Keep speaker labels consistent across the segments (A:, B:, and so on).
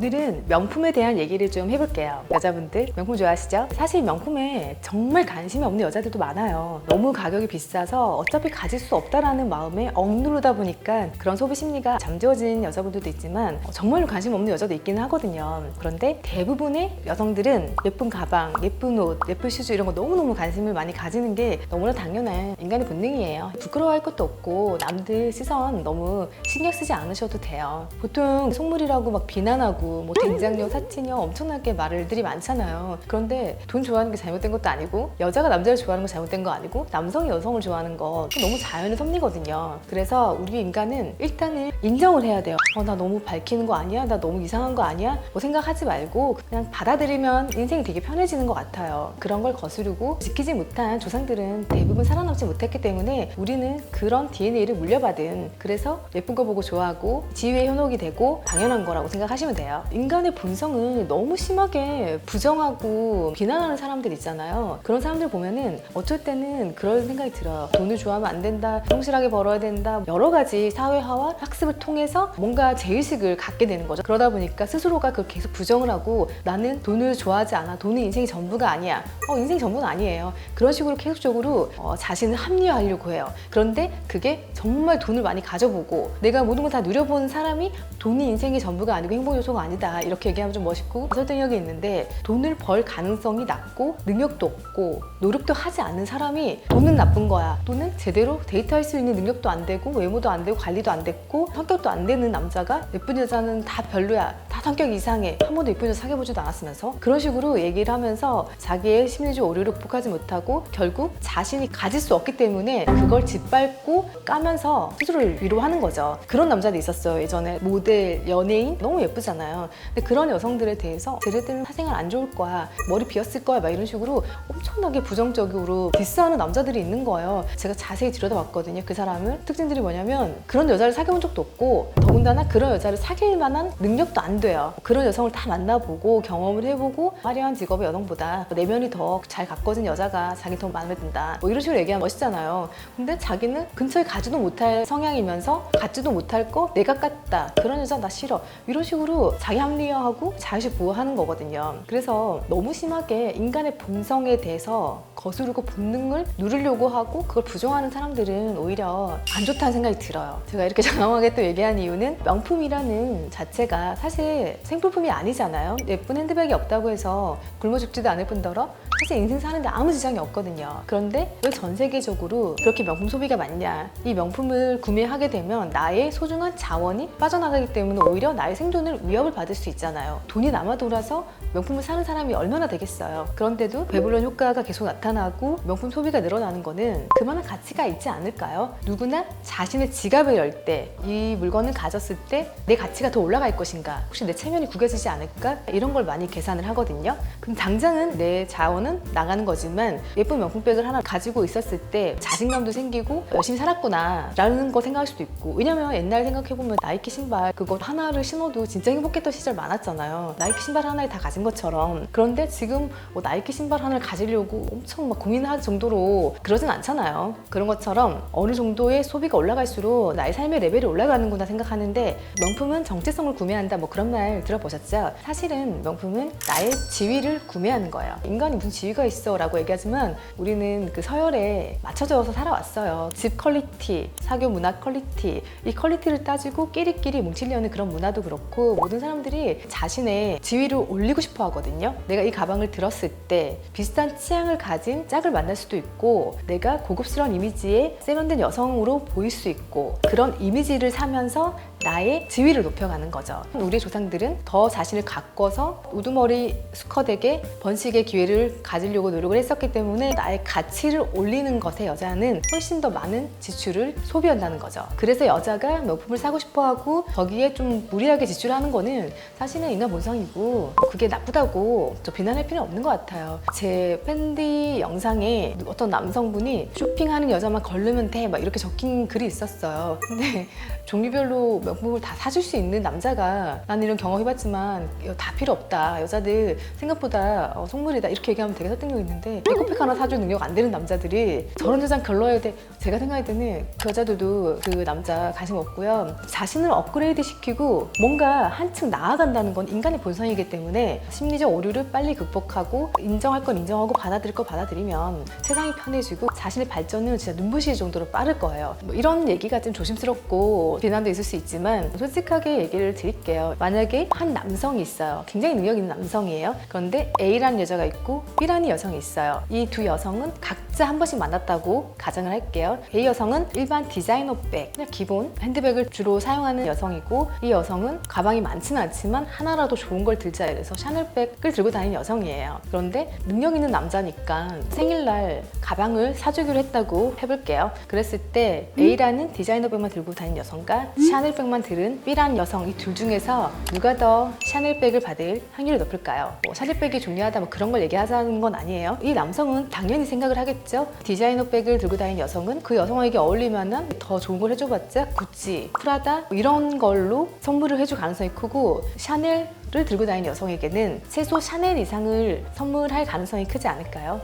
A: 오늘은 명품에 대한 얘기를 좀 해볼게요. 여자분들 명품 좋아하시죠? 사실 명품에 정말 관심이 없는 여자들도 많아요. 너무 가격이 비싸서 어차피 가질 수 없다라는 마음에 억누르다 보니까 그런 소비 심리가 잠재워진 여자분들도 있지만 어, 정말로 관심 없는 여자도 있기는 하거든요. 그런데 대부분의 여성들은 예쁜 가방, 예쁜 옷, 예쁜 슈즈 이런 거 너무너무 관심을 많이 가지는 게 너무나 당연한 인간의 본능이에요. 부끄러워할 것도 없고 남들 시선 너무 신경 쓰지 않으셔도 돼요. 보통 속물이라고 막 비난하고 뭐 된장녀, 사치녀 엄청나게 말들이 많잖아요. 그런데 돈 좋아하는 게 잘못된 것도 아니고 여자가 남자를 좋아하는 거 잘못된 거 아니고 남성이 여성을 좋아하는 거 너무 자연의 섭리거든요. 그래서 우리 인간은 일단은 인정을 해야 돼요. 어, 나 너무 밝히는 거 아니야? 나 너무 이상한 거 아니야? 뭐 생각하지 말고 그냥 받아들이면 인생이 되게 편해지는 것 같아요. 그런 걸 거스르고 지키지 못한 조상들은 대부분 살아남지 못했기 때문에 우리는 그런 DNA를 물려받은 그래서 예쁜 거 보고 좋아하고 지위의 현혹이 되고 당연한 거라고 생각하시면 돼요. 인간의 본성을 너무 심하게 부정하고 비난하는 사람들 있잖아요. 그런 사람들 보면은 어쩔 때는 그런 생각이 들어요. 돈을 좋아하면 안 된다, 성실하게 벌어야 된다, 여러 가지 사회화와 학습을 통해서 뭔가 제의식을 갖게 되는 거죠. 그러다 보니까 스스로가 그걸 계속 부정을 하고 나는 돈을 좋아하지 않아, 돈은 인생이 전부가 아니야. 어, 인생이 전부는 아니에요. 그런 식으로 계속적으로 어, 자신을 합리화하려고 해요. 그런데 그게 정말 돈을 많이 가져보고 내가 모든 걸 다 누려본 사람이 돈이 인생의 전부가 아니고 행복 요소가 아니 다. 이렇게 얘기하면 좀 멋있고. 설득력이 있는데 돈을 벌 가능성이 낮고 능력도 없고 노력도 하지 않는 사람이 돈은 나쁜 거야. 또는 제대로 데이트할 수 있는 능력도 안 되고 외모도 안 되고 관리도 안 됐고 성격도 안 되는 남자가 예쁜 여자는 다 별로야. 다 성격 이상해. 한 번도 예쁜 여자 사귀어보지도 않았으면서. 그런 식으로 얘기를 하면서 자기의 심리적 오류를 극복하지 못하고 결국 자신이 가질 수 없기 때문에 그걸 짓밟고 까면서 스스로를 위로하는 거죠. 그런 남자도 있었어요. 예전에 모델 연예인. 너무 예쁘잖아요 근데 그런 여성들에 대해서 쟤네들은 사생활 안 좋을 거야 머리 비었을 거야 막 이런 식으로 엄청나게 부정적으로 디스하는 남자들이 있는 거예요. 제가 자세히 들여다봤거든요. 그 사람을 특징들이 뭐냐면 그런 여자를 사귀어본 적도 없고 더군다나 그런 여자를 사귈 만한 능력도 안 돼요. 그런 여성을 다 만나보고 경험을 해보고 화려한 직업의 여성보다 내면이 더 잘 가꿔진 여자가 자기 더 마음에 든다. 뭐 이런 식으로 얘기하면 멋있잖아요. 근데 자기는 근처에 가지도 못할 성향이면서 갖지도 못할 거 내가 깠다. 그런 여자 나 싫어. 이런 식으로 자기 합리화하고 자의식 보호하는 거거든요. 그래서 너무 심하게 인간의 본성에 대해서 거스르고 본능을 누르려고 하고 그걸 부정하는 사람들은 오히려 안 좋다는 생각이 들어요. 제가 이렇게 장황하게 또 얘기한 이유는 명품이라는 자체가 사실 생필품이 아니잖아요. 예쁜 핸드백이 없다고 해서 굶어 죽지도 않을 뿐더러 사실 인생 사는데 아무 지장이 없거든요. 그런데 왜 전 세계적으로 그렇게 명품 소비가 많냐? 이 명품을 구매하게 되면 나의 소중한 자원이 빠져나가기 때문에 오히려 나의 생존을 위협을 받을 수 있잖아요. 돈이 남아 돌아서 명품을 사는 사람이 얼마나 되겠어요. 그런데도 배불런 효과가 계속 나타나고 명품 소비가 늘어나는 거는 그만한 가치가 있지 않을까요? 누구나 자신의 지갑을 열 때 이 물건을 가졌을 때 내 가치가 더 올라갈 것인가? 혹시 내 체면이 구겨지지 않을까? 이런 걸 많이 계산을 하거든요. 그럼 당장은 내 자원은 나가는 거지만 예쁜 명품백을 하나 가지고 있었을 때 자신감도 생기고 열심히 살았구나 라는 거 생각할 수도 있고 왜냐면 옛날 생각해보면 나이키 신발 그거 하나를 신어도 진짜 행복했던 시절 많았잖아요. 나이키 신발 하나에 다 가진 것처럼 그런데 지금 뭐 나이키 신발 하나를 가지려고 엄청 막 고민할 정도로 그러진 않잖아요. 그런 것처럼 어느 정도의 소비가 올라갈수록 나의 삶의 레벨이 올라가는구나 생각하는데 명품은 정체성을 구매한다 뭐 그런 말 들어보셨죠? 사실은 명품은 나의 지위를 구매하는 거예요. 인간이 무슨 지위가 있어 라고 얘기하지만 우리는 그 서열에 맞춰져서 살아왔어요. 집 퀄리티, 사교 문화 퀄리티 이 퀄리티를 따지고 끼리끼리 뭉치려는 그런 문화도 그렇고 모든 사람들이 자신의 지위를 올리고 싶어 하거든요. 내가 이 가방을 들었을 때 비슷한 취향을 가진 짝을 만날 수도 있고 내가 고급스러운 이미지의 세련된 여성으로 보일 수 있고 그런 이미지를 사면서 나의 지위를 높여가는 거죠. 우리 조상들은 더 자신을 가꿔서 우두머리 수컷에게 번식의 기회를 가지려고 노력을 했었기 때문에 나의 가치를 올리는 것에 여자는 훨씬 더 많은 지출을 소비한다는 거죠. 그래서 여자가 명품을 사고 싶어 하고 거기에 좀 무리하게 지출하는 거는 사실은 인간 본성이고 그게 나쁘다고 저 비난할 필요는 없는 것 같아요. 제 팬디 영상에 어떤 남성분이 쇼핑하는 여자만 걸르면 돼 막 이렇게 적힌 글이 있었어요. 근데 종류별로 명품을 다 사줄 수 있는 남자가 나는 이런 경험 해봤지만 다 필요 없다. 여자들 생각보다 어, 속물이다. 이렇게 얘기하면 되게 설득력 있는데 에코백 하나 사줄 능력 안 되는 남자들이 저런 여자는 걸러야 돼. 제가 생각할 때는 그 여자들도 그 남자 관심 없고요. 자신을 업그레이드 시키고 뭔가 한층 나아간다는 건 인간의 본성이기 때문에 심리적 오류를 빨리 극복하고 인정할 건 인정하고 받아들일 거 받아들이면 세상이 편해지고 자신의 발전은 진짜 눈부실 정도로 빠를 거예요. 뭐 이런 얘기가 좀 조심스럽고 비난도 있을 수 있지만 솔직하게 얘기를 드릴게요. 만약에 한 남성이 있어요. 굉장히 능력 있는 남성이에요. 그런데 A라는 여자가 있고 B라는 여성이 있어요. 이 두 여성은 각자 한 번씩 만났다고 가정을 할게요. A 여성은 일반 디자이너 백, 그냥 기본 핸드백을 주로 사용하는 여성이고 이 여성은 가방이 많지는 않지만 하나라도 좋은 걸 들자 이래서 샤넬백을 들고 다니는 여성이에요. 그런데 능력 있는 남자니까 생일날 가방을 사주기로 했다고 해볼게요. 그랬을 때 A라는 디자이너 백만 들고 다니는 여성과 샤넬백만 들은 B라는 여성 이 둘 중에서 누가 더 샤넬백을 받을 확률이 높을까요? 뭐 샤넬백이 중요하다 뭐 그런 걸 얘기하자는 건 아니에요. 이 남성은 당연히 생각을 하겠죠. 디자이너 백을 들고 다니는 여성은 그 여성에게 어울리면은 더 좋은 걸 해줘봤자 구찌, 프라다 뭐 이런 걸로 선물을 해줄 가능성이 크고 샤넬을 들고 다니는 여성에게는 최소 샤넬 이상을 선물할 가능성이 크지 않을까요?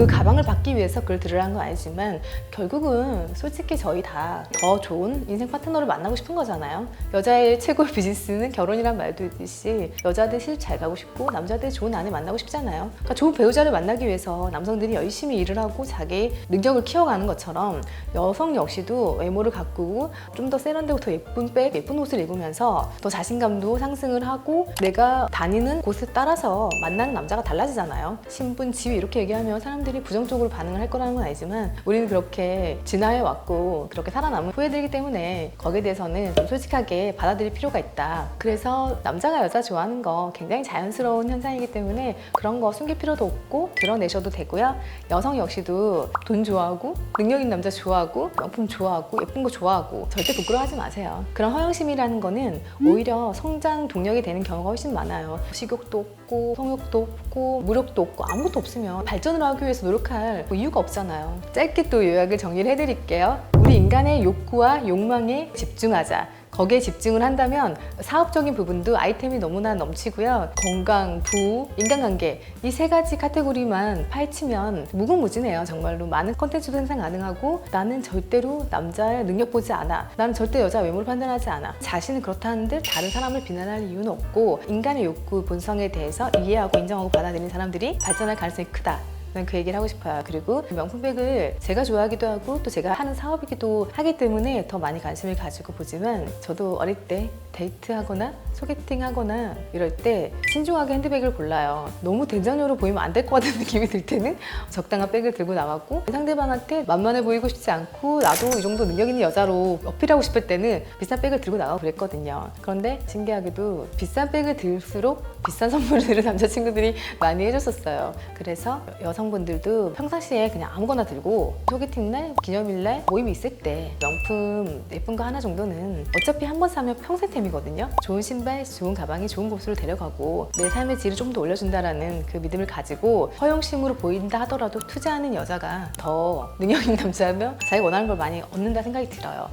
A: 그 가방을 받기 위해서 그걸 들으라는 건 아니지만 결국은 솔직히 저희 다 더 좋은 인생 파트너를 만나고 싶은 거잖아요. 여자의 최고의 비즈니스는 결혼이란 말도 있듯이 여자들 실잘 가고 싶고 남자들 좋은 아내 만나고 싶잖아요. 그러니까 좋은 배우자를 만나기 위해서 남성들이 열심히 일을 하고 자기 능력을 키워가는 것처럼 여성 역시도 외모를 가꾸고 좀 더 세련되고 더 예쁜 백, 예쁜 옷을 입으면서 더 자신감도 상승을 하고 내가 다니는 곳에 따라서 만나는 남자가 달라지잖아요. 신분, 지위 이렇게 얘기하면 사람들이 부정적으로 반응을 할 거라는 건 아니지만 우리는 그렇게 진화해 왔고 그렇게 살아남은 후예들이기 때문에 거기에 대해서는 좀 솔직하게 받아들일 필요가 있다. 그래서 남자가 여자 좋아하는 거 굉장히 자연스러운 현상이기 때문에 그런 거 숨길 필요도 없고 드러내셔도 되고요. 여성 역시도 돈 좋아하고 능력 있는 남자 좋아하고 명품 좋아하고 예쁜 거 좋아하고 절대 부끄러워하지 마세요. 그런 허영심이라는 거는 오히려 성장 동력이 되는 경우가 훨씬 많아요. 식욕도 없고 성욕도 없고 무력도 없고 아무것도 없으면 발전을 하기 위해서 노력할 뭐 이유가 없잖아요. 짧게 또 요약을 정리를 해드릴게요. 우리 인간의 욕구와 욕망에 집중하자. 거기에 집중을 한다면 사업적인 부분도 아이템이 너무나 넘치고요. 건강, 부, 인간관계 이 세 가지 카테고리만 파헤치면 무궁무진해요. 정말로 많은 컨텐츠도 생산 가능하고 나는 절대로 남자의 능력 보지 않아. 나는 절대 여자 외모를 판단하지 않아. 자신은 그렇다는데 다른 사람을 비난할 이유는 없고 인간의 욕구, 본성에 대해서 이해하고 인정하고 받아들이는 사람들이 발전할 가능성이 크다. 난그 얘기를 하고 싶어요. 그리고 명품백을 제가 좋아하기도 하고 또 제가 하는 사업이기도 하기 때문에 더 많이 관심을 가지고 보지만 저도 어릴 때 데이트하거나 소개팅 하거나 이럴 때 신중하게 핸드백을 골라요. 너무 대장녀로 보이면 안 될 것 같은 느낌이 들 때는 적당한 백을 들고 나갔고 상대방한테 만만해 보이고 싶지 않고 나도 이 정도 능력 있는 여자로 어필하고 싶을 때는 비싼 백을 들고 나가고 그랬거든요. 그런데 신기하게도 비싼 백을 들수록 비싼 선물을 남자친구들이 많이 해줬었어요. 그래서 여성 분들도 평상시에 그냥 아무거나 들고 소개팅 날, 기념일 날 모임이 있을 때 명품 예쁜 거 하나 정도는 어차피 한 번 사면 평생템이거든요. 좋은 신발, 좋은 가방이 좋은 곳으로 데려가고 내 삶의 질을 좀 더 올려준다라는 그 믿음을 가지고 허영심으로 보인다 하더라도 투자하는 여자가 더 능력 있는 남자면 자기가 원하는 걸 많이 얻는다 생각이 들어요.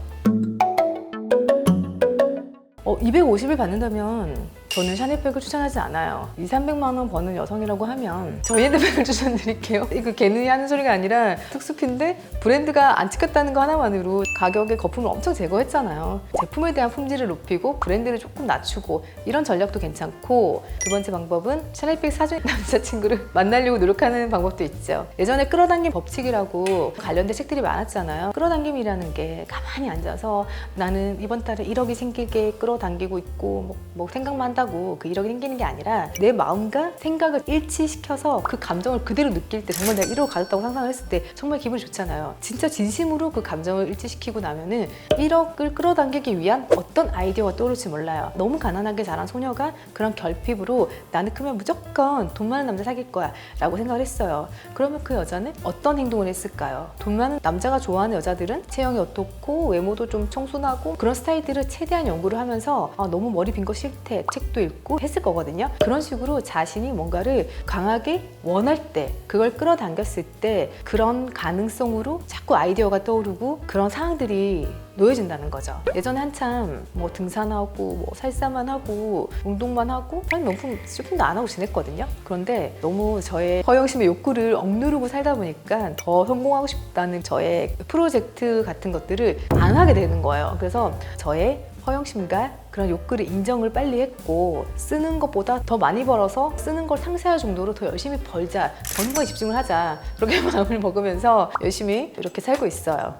A: 어, 250을 받는다면 저는 샤넬백을 추천하지 않아요. 2, 300만 원 버는 여성이라고 하면 저희 핸드백을 추천드릴게요. 이거 괜히 하는 소리가 아니라 특수핀데 브랜드가 안 찍혔다는 거 하나만으로 가격의 거품을 엄청 제거했잖아요. 제품에 대한 품질을 높이고 브랜드를 조금 낮추고 이런 전략도 괜찮고 두 번째 방법은 샤넬백 사준 남자친구를 만나려고 노력하는 방법도 있죠. 예전에 끌어당김 법칙이라고 관련된 책들이 많았잖아요. 끌어당김이라는 게 가만히 앉아서 나는 이번 달에 1억이 생기게 끌어당기고 있고 뭐, 뭐 생각만 한다고 그 1억이 생기는 게 아니라 내 마음과 생각을 일치시켜서 그 감정을 그대로 느낄 때 정말 내가 1억 가졌다고 상상을 했을 때 정말 기분이 좋잖아요. 진짜 진심으로 그 감정을 일치시키고 나면은 1억을 끌어당기기 위한 어떤 아이디어가 떠오를지 몰라요. 너무 가난하게 자란 소녀가 그런 결핍으로 나는 크면 무조건 돈 많은 남자 사귈 거야 라고 생각을 했어요. 그러면 그 여자는 어떤 행동을 했을까요? 돈 많은 남자가 좋아하는 여자들은 체형이 어떻고 외모도 좀 청순하고 그런 스타일들을 최대한 연구를 하면서 아, 너무 머리 빈 거 싫대. 책 책도 읽고 했을 거거든요. 그런 식으로 자신이 뭔가를 강하게 원할 때, 그걸 끌어당겼을 때 그런 가능성으로 자꾸 아이디어가 떠오르고 그런 상황들이 놓여진다는 거죠. 예전에 한참 뭐 등산하고 뭐 살사만 하고 운동만 하고 사실 명품 쇼핑도 안 하고 지냈거든요. 그런데 너무 저의 허영심의 욕구를 억누르고 살다 보니까 더 성공하고 싶다는 저의 프로젝트 같은 것들을 안 하게 되는 거예요. 그래서 저의 허영심과 그런 욕구를 인정을 빨리 했고 쓰는 것보다 더 많이 벌어서 쓰는 걸 상쇄할 정도로 더 열심히 벌자. 버는 거에 집중을 하자. 그렇게 마음을 먹으면서 열심히 이렇게 살고 있어요